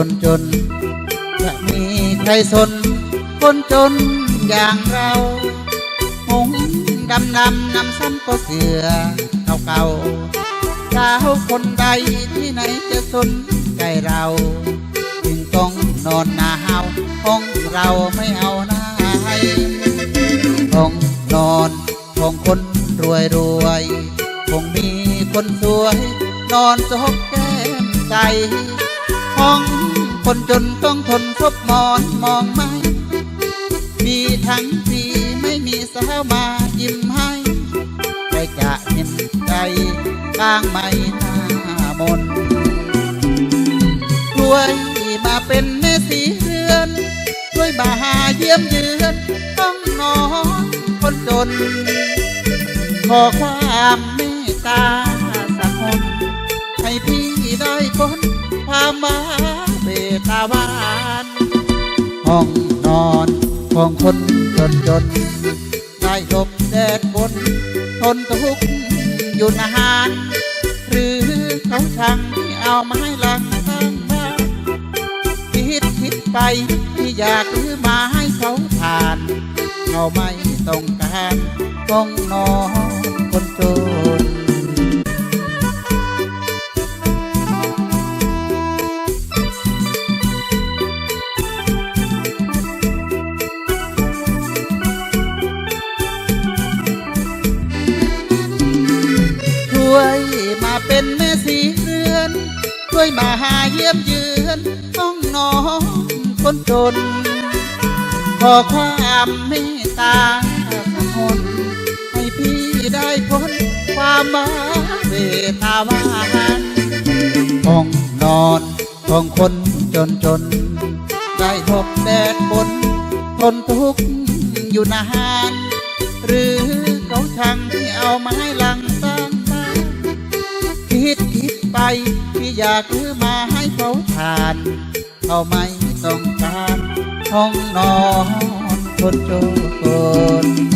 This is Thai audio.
จนจนจะมีใครสนคนจนอย่างเราหงดำนำนำซ้ำก็เสือเก่าเก่าสาวคนใดที่ไหนจะสนใจเรา จึงต้องนอนหนาวห้องเราไม่เอาหน้าให้ห้องนอนของคนรวยรวยคงมีคนสวย นอนซบแก้มใสห้อง คนจนต้องทนซบหมอนมองไม่ มีทั้งทีไม่มีสาวมายิ้มให้ใครจะเห็นใจกลางไม่หน้ามนช่วยมาเป็นแม่สีเรือนช่วยมาหาเยี่ยมเยือนต้องนอนคนจน ขอความเมตตาสักคนให้พี่ได้คนความมา ห้องนอนของคนจนจนได้หลบแดดบนทนทุกข์อยู่นานหรือเขาช่งที่เอาไม้ลังตั้งบ้านคิดคิดไปที่อยากซื้อมาให้เขาทาน เขาไม่ต้องการห้องนอนคนจน อนช่วยมาหาเยี่ยมเยือนห้องนอนคนจน ขอความเมตตาสักคนให้พี่ได้พ้นความมาเวทาวานห้องนอนของคนจนจน ได้พบแดดบนทนทุกข์อยู่นาน หรือเขาช่างที่เอาไม้ อยากซื้อมาให้เขาทานเขาไม่ต้องการห้องนอนคนจน